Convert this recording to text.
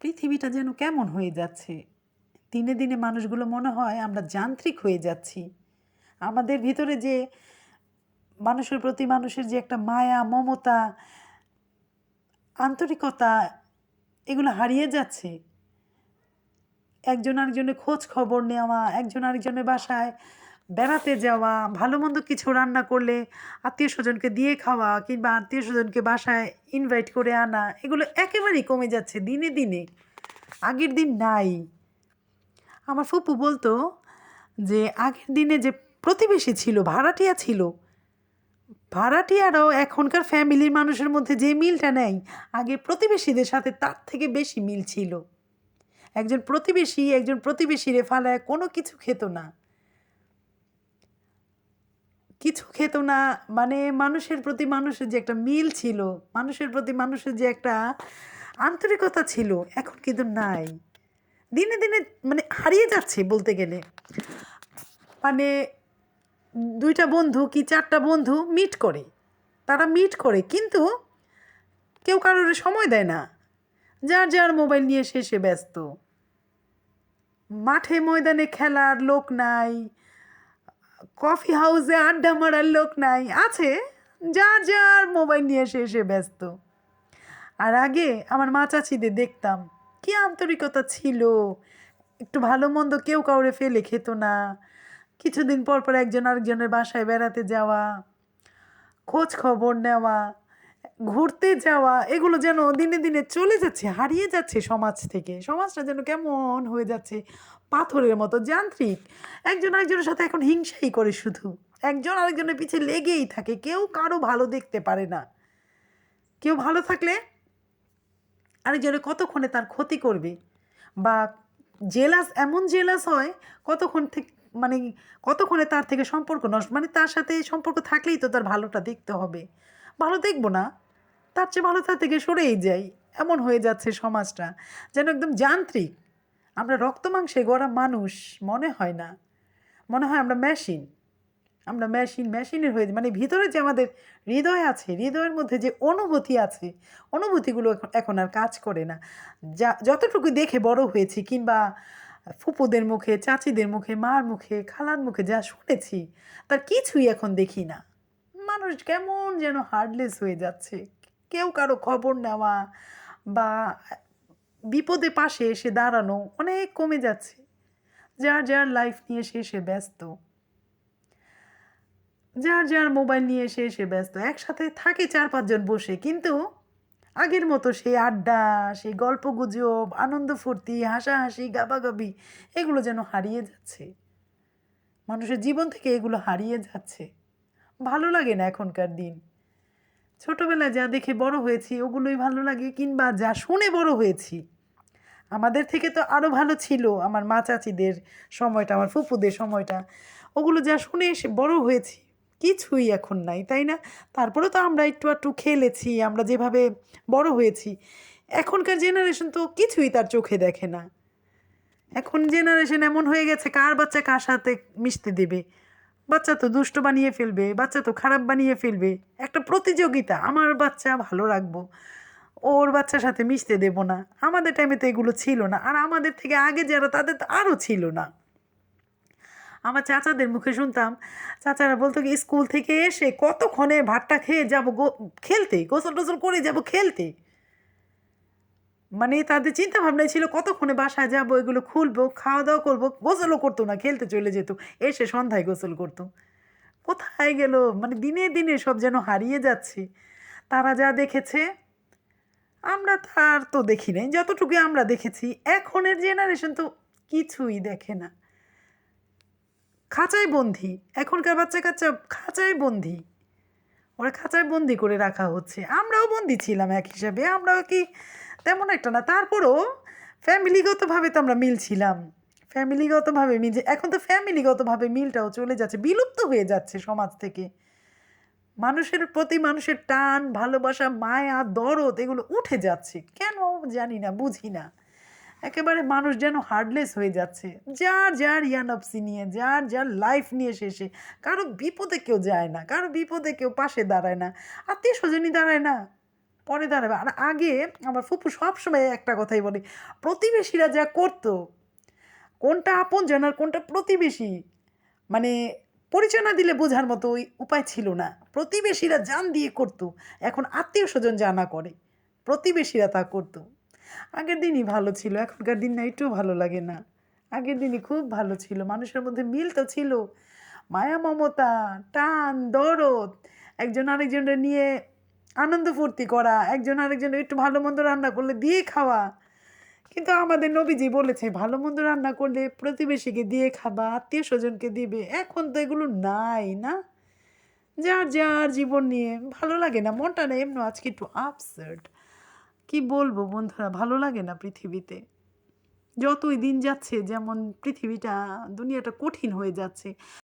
পৃথিবীটা যেন কেমন হয়ে যাচ্ছে। দিনে দিনে মানুষগুলো মনে হয় আমরা যান্ত্রিক হয়ে যাচ্ছি। আমাদের ভিতরে যে মানুষের প্রতি মানুষের যে একটা মায়া, মমতা, আন্তরিকতা, এগুলো হারিয়ে যাচ্ছে। একজন আরেকজনের খোঁজ খবর নেওয়া, একজন আরেকজনের বাসায় বেড়াতে যাওয়া ভালো মন্দ কিছু রান্না করলে আত্মীয় স্বজনকে দিয়ে খাওয়া কিংবা আত্মীয় স্বজনকে বাসায় ইনভাইট করে আনা, এগুলো একেবারেই কমে যাচ্ছে দিনে দিনে। আগের দিন নাই। আমার ফুপু বলতো যে, আগের দিনে যে প্রতিবেশী ছিল, ভাড়াটিয়া ছিল, ভাড়াটিয়ারাও এখনকার ফ্যামিলির মানুষের মধ্যে যে মিলটা নেই, আগে প্রতিবেশীদের সাথে তার থেকে বেশি মিল ছিল। একজন প্রতিবেশী একজন প্রতিবেশীরে ফালায় কোনো কিছু খেত না। কিছু খেত না। মানে মানুষের প্রতি মানুষের যে একটা মিল ছিল, মানুষের প্রতি মানুষের যে একটা আন্তরিকতা ছিল, এখন কিন্তু নাই। দিনে দিনে মানে হারিয়ে যাচ্ছে বলতে গেলে। মানে দুইটা বন্ধু কি চারটা বন্ধু মিট করে। তারা মিট করে, কিন্তু কেউ কারোর সময় দেয় না। যার যার মোবাইল নিয়ে শেষে ব্যস্ত। মাঠে ময়দানে খেলার লোক নাই কফি হাউসে আড্ডা মারার লোক নাই, আছে। যার যার মোবাইল নিয়ে এসে এসে ব্যস্ত। আর আগে আমার মা চাচিদের দেখতাম, কি আন্তরিকতা ছিল। একটু ভালো মন্দ কেউ কাউরে ফেলে খেত না। কিছুদিন পর পর একজন আরেকজনের বাসায় বেড়াতে যাওয়া, খোঁজ খবর নেওয়া ঘুরতে যাওয়া, এগুলো যেন দিনে দিনে চলে যাচ্ছে, হারিয়ে যাচ্ছে সমাজ থেকে। সমাজটা যেন কেমন হয়ে যাচ্ছে, পাথরের মতো যান্ত্রিক। একজন আরেকজনের সাথে এখন হিংসাই করে শুধু। একজন আরেকজনের পিছে লেগেই থাকে, কেউ কারও ভালো দেখতে পারে না। কেউ ভালো থাকলে আরেকজনে কতক্ষণে তার ক্ষতি করবে? বা জেলাস, এমন জেলাস হয়, কতক্ষণ থেকে মানে কতক্ষণে তার থেকে সম্পর্ক নষ্ট মানে তার সাথে সম্পর্ক থাকলেই তো তার ভালোটা দেখতে হবে। ভালো দেখব না। তার চেয়ে ভালো তার থেকে সরেই যাই। এমন হয়ে যাচ্ছে সমাজটা, যেন একদম যান্ত্রিক। আমরা রক্ত মাংসে গড়া মানুষ মনে হয় না। মনে হয় আমরা মেশিন আমরা মেশিন মেশিনের হয়ে মানে ভিতরে যে আমাদের হৃদয় আছে, হৃদয়ের মধ্যে যে অনুভূতি আছে, অনুভূতিগুলো এখন আর কাজ করে না। যা যতটুকু দেখে বড় হয়েছি কিংবা ফুপুদের মুখে, চাচিদের মুখে, মার মুখে, খালার মুখে যা শুনেছি, তার কিছুই এখন দেখি না। মানুষ কেমন যেন হার্ডলেস হয়ে যাচ্ছে। কেউ কারও খবর নেওয়া বা বিপদে পাশে এসে দাঁড়ানো অনেক কমে যাচ্ছে। যার যার লাইফ নিয়ে সে সে ব্যস্ত। যার যার মোবাইল নিয়ে এসে এসে ব্যস্ত। একসাথে থাকে চার পাঁচজন বসে, কিন্তু আগের মতো সেই আড্ডা, সেই গল্প গুজব, আনন্দ ফুর্তি, হাসাহাসি গাবাগাবি এগুলো যেন হারিয়ে যাচ্ছে। মানুষের জীবন থেকে এগুলো হারিয়ে যাচ্ছে। ভালো লাগে না এখনকার দিন। ছোটোবেলায় যা দেখে বড় হয়েছি, ওগুলোই ভালো লাগে, কিংবা যা শুনে বড় হয়েছি। আমাদের থেকে তো আরও ভালো ছিল, আমার মা চাচিদের সময়টা, আমার ফুপুদের সময়টা। ওগুলো যা শুনে এসে বড় হয়েছি, কিছুই এখন নাই, তাই না? তারপরে তো আমরা একটু একটু খেলেছি, আমরা যেভাবে বড় হয়েছি। এখনকার জেনারেশন তো কিছুই তার চোখে দেখে না। এখন জেনারেশন এমন হয়ে গেছে, কার বাচ্চা কার সাথে মিশতে দেবে? বাচ্চা তো দুষ্ট বানিয়ে ফেলবে, বাচ্চা তো খারাপ বানিয়ে ফেলবে। একটা প্রতিযোগিতা, আমার বাচ্চা ভালো রাখব। ওর বাচ্চার সাথে মিশতে দেব না। আমাদের টাইমে তো এগুলো ছিল না। আর আমাদের থেকে আগে যারা, তাদের তো আরও ছিল না। আমার চাচাদের মুখে শুনতাম, চাচারা বলতো কি, স্কুল থেকে এসে কতক্ষণে ভাতটা খেয়ে যাব খেলতে? গোসল টোসল করে যাব খেলতে? মানে তাদের চিন্তা ভাবনাই ছিল, কতক্ষণে বাসায় যাব, এগুলো খুলবো খাওয়া দাওয়া করব, গোসলও করতো না, খেলতে চলে যেত, এসে সন্ধ্যায় গোসল করতো। কোথায় গেল? মানে দিনে দিনে সব যেন হারিয়ে যাচ্ছে। তারা যা দেখেছে, আমরা তার তো দেখি নাই। যতটুকু আমরা দেখেছি, এখনের জেনারেশন তো কিছুই দেখে না। খাঁচায় বন্দি, এখনকার বাচ্চা কাচ্চা খাঁচায় বন্দি। ওরা খাঁচায় বন্দি করে রাখা হচ্ছে। আমরাও বন্দি ছিলাম এক হিসাবে, আমরাও কি তেমন একটা না। তারপরও ফ্যামিলিগতভাবে তো আমরা মিল ছিলাম ফ্যামিলিগতভাবে মিল এখন তো ফ্যামিলিগতভাবে মিলটাও চলে যাচ্ছে, বিলুপ্ত হয়ে যাচ্ছে সমাজ থেকে। মানুষের প্রতি মানুষের টান, ভালোবাসা, মায়া, দরদ এগুলো উঠে যাচ্ছে। কেন জানি না, বুঝি না। একেবারে মানুষ যেন হার্ডলেস হয়ে যাচ্ছে। যার যার ইয়ানপসি নিয়ে, যার যার লাইফ নিয়ে শেষে কারও বিপদে কেউ যায় না, কারও বিপদে কেউ পাশে দাঁড়ায় না আত্মীয় স্বজনই দাঁড়ায় না। পরে দাঁড়াবে। আর আগে আমার ফুপু সবসময় একটা কথাই বলে, প্রতিবেশীরা যা করতো, কোনটা আপনজন আর কোনটা প্রতিবেশী? মানে পরিচয় না দিলে বোঝার মতো ওই উপায় ছিল না। প্রতিবেশীরা জান দিয়ে করতো, এখন আত্মীয় স্বজন জানা করে, প্রতিবেশীরা তা করতো। আগের দিনই ভালো ছিল, এখনকার দিন না একটু ভালো লাগে না। আগের দিনই খুব ভালো ছিল, মানুষের মধ্যে মিল তো ছিল। মায়া, মমতা, টান, দরদ, একজন আরেকজনের নিয়ে আনন্দ ফুর্তি করা, একজন আরেকজন একটু ভালো মন্দ রান্না করলে দিয়ে খাওয়া। কিন্তু আমাদের নবীজি বলেছে, ভালো মন্দ রান্না করলে প্রতিবেশীকে দিয়ে খাবা, আত্মীয় স্বজনকে দিবে। এখন তো এগুলো নাই না? যার যার জীবন নিয়ে ভালো লাগে না, মনটা না এমনি, আজকে একটু আপসেট কি বলব বন্ধুরা, ভালো লাগে না পৃথিবীতে। যতই দিন যাচ্ছে, যেমন পৃথিবীটা, দুনিয়াটা কঠিন হয়ে যাচ্ছে।